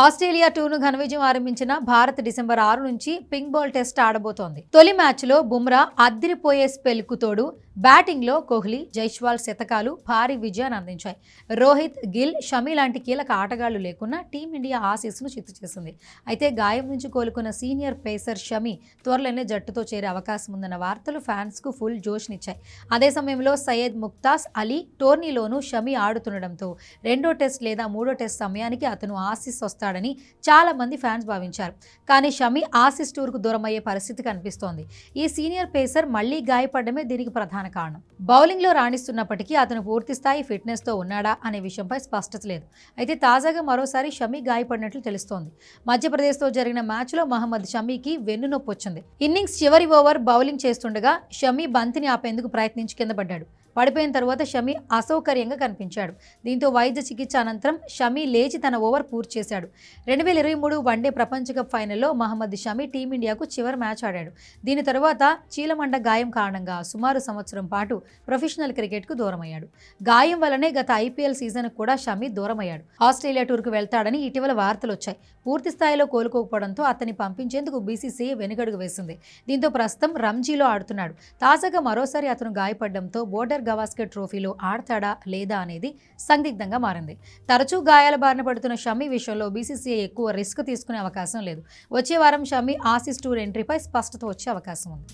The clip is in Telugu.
ఆస్ట్రేలియా టూను ఘన విజయం ఆరంభించిన భారత్ డిసెంబర్ ఆరు నుంచి పింక్ బాల్ టెస్ట్ ఆడబోతోంది. తొలి మ్యాచ్లో బుమ్రా అద్దిరిపోయే స్పెల్కు తోడు బ్యాటింగ్లో కోహ్లీ జైస్వాల్ శతకాలు భారీ విజయాన్ని అందించాయి. రోహిత్ గిల్ షమి లాంటి కీలక ఆటగాళ్ళు లేకున్నా టీమిండియా ఆసీస్ను చిత్తు చేసింది. అయితే గాయం నుంచి కోలుకున్న సీనియర్ పేసర్ షమి త్వరలోనే జట్టుతో చేరే అవకాశం ఉందన్న వార్తలు ఫ్యాన్స్కు ఫుల్ జోష్నిచ్చాయి. అదే సమయంలో సయ్యద్ ముక్తాస్ అలీ టోర్నీలోనూ షమి ఆడుతుండడంతో రెండో టెస్ట్ లేదా మూడో టెస్ట్ సమయానికి అతను ఆసీస్ వస్తాడని చాలా మంది ఫ్యాన్స్ భావించారు. కానీ షమి ఆసీస్ టూర్కు దూరమయ్యే పరిస్థితి కనిపిస్తోంది. ఈ సీనియర్ పేసర్ మళ్ళీ గాయపడమే దీనికి ప్రధాన కారణం. బౌలింగ్లో రాణిస్తున్నప్పటికీ అతను పూర్తి స్థాయి ఫిట్నెస్తో ఉన్నాడా అనే విషయంపై స్పష్టత లేదు. అయితే తాజాగా మరోసారి షమీ గాయపడినట్లు తెలుస్తోంది. మధ్యప్రదేశ్తో జరిగిన మ్యాచ్లో మహమ్మద్ షమీకి వెన్నునొప్పి వచ్చింది ఇన్నింగ్స్ చివరి ఓవర్ బౌలింగ్ చేస్తుండగా షమీ బంతిని ఆపేందుకు ప్రయత్నించి కింద పడ్డాడు. పడిపోయిన తర్వాత షమి అసౌకర్యంగా కనిపించాడు. దీంతో వైద్య చికిత్స అనంతరం షమి లేచి తన ఓవర్ పూర్తి చేశాడు. రెండు వేల ఇరవై మూడు వన్డే ప్రపంచ కప్ ఫైనల్లో మహమ్మద్ షమి టీమిండియాకు చివరి మ్యాచ్ ఆడాడు. దీని తర్వాత చీలమండ గాయం కారణంగా సుమారు సంవత్సరం పాటు ప్రొఫెషనల్ క్రికెట్కు దూరమయ్యాడు. గాయం వల్లనే గత ఐపీఎల్ సీజన్ కూడా షమి దూరమయ్యాడు. ఆస్ట్రేలియా టూర్కు వెళ్తాడని ఇటీవల వార్తలు వచ్చాయి. పూర్తి స్థాయిలో కోలుకోకపోవడంతో అతన్ని పంపించేందుకు బీసీసీఐ వెనుగడుగు వేసింది. దీంతో ప్రస్తుతం రంజీలో ఆడుతున్నాడు. తాజాగా మరోసారి అతను గాయపడడంతో బోర్డర్ గవాస్కర్ ట్రోఫీలో ఆడతాడా లేదా అనేది సందిగ్ధంగా మారింది. తరచూ గాయాల బారిన పడుతున్న షమి విషయంలో బీసీసీఐ ఎక్కువ రిస్క్ తీసుకునే అవకాశం లేదు. వచ్చే వారం షమి ఆసిస్ టూర్ ఎంట్రీపై స్పష్టత వచ్చే అవకాశం ఉంది.